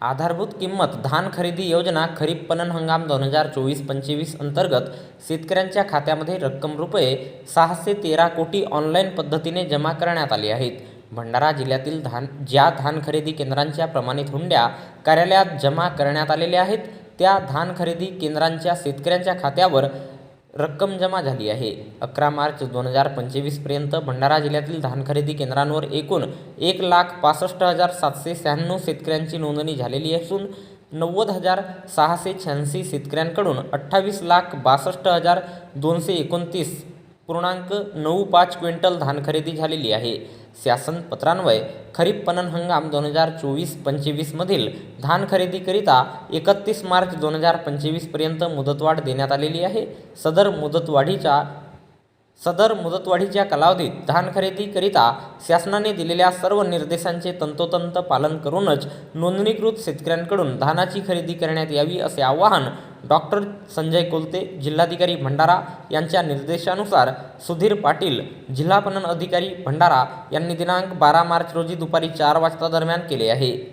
आधारभूत किंमत धान खरेदी योजना खरीप पणन हंगाम दोन हजार चोवीस पंचवीस अंतर्गत शेतकऱ्यांच्या खात्यामध्ये रक्कम रुपये सहाशे तेरा कोटी ऑनलाईन पद्धतीने जमा करण्यात आली आहेत. भंडारा जिल्ह्यातील धान ज्या धान खरेदी केंद्रांच्या प्रमाणित हुंड्या कार्यालयात जमा करण्यात आलेल्या आहेत त्या धान खरेदी केंद्रांच्या शेतकऱ्यांच्या खात्यावर रक्कम जमा झाली आहे. अकरा मार्च दोन हजार पंचवीसपर्यंत भंडारा जिल्ह्यातील धान खरेदी केंद्रांवर एकूण एक लाख पासष्ट हजार सातशे शहाण्णव शेतकऱ्यांची नोंदणी झालेली असून नव्वद हजार सहाशे शहाऐंशी शेतकऱ्यांकडून अठ्ठावीस लाख बासष्ट हजार दोनशे एकोणतीस पूर्णांक नऊ पाच क्विंटल धान खरेदी झालेली आहे. शासन पत्रान्वये खरीप पणन हंगाम दोन हजार चोवीस पंचवीसमधील धान खरेदीकरिता एकतीस मार्च दोन हजार पंचवीसपर्यंत मुदतवाढ देण्यात आलेली आहे. सदर मुदतवाढीच्या सदर मुदतवाढीच्या कालावधीत धान खरेदीकरिता शासनाने दिलेल्या सर्व निर्देशांचे तंतोतंत पालन करूनच नोंदणीकृत शेतकऱ्यांकडून धानाची खरेदी करण्यात यावी असे आवाहन डॉक्टर संजय कोलते जिल्हाधिकारी भंडारा यांच्या निर्देशानुसार सुधीर पाटील जिल्हा पणन अधिकारी भंडारा यांनी दिनांक बारा मार्च रोजी दुपारी चार वाजता दरम्यान केले आहे.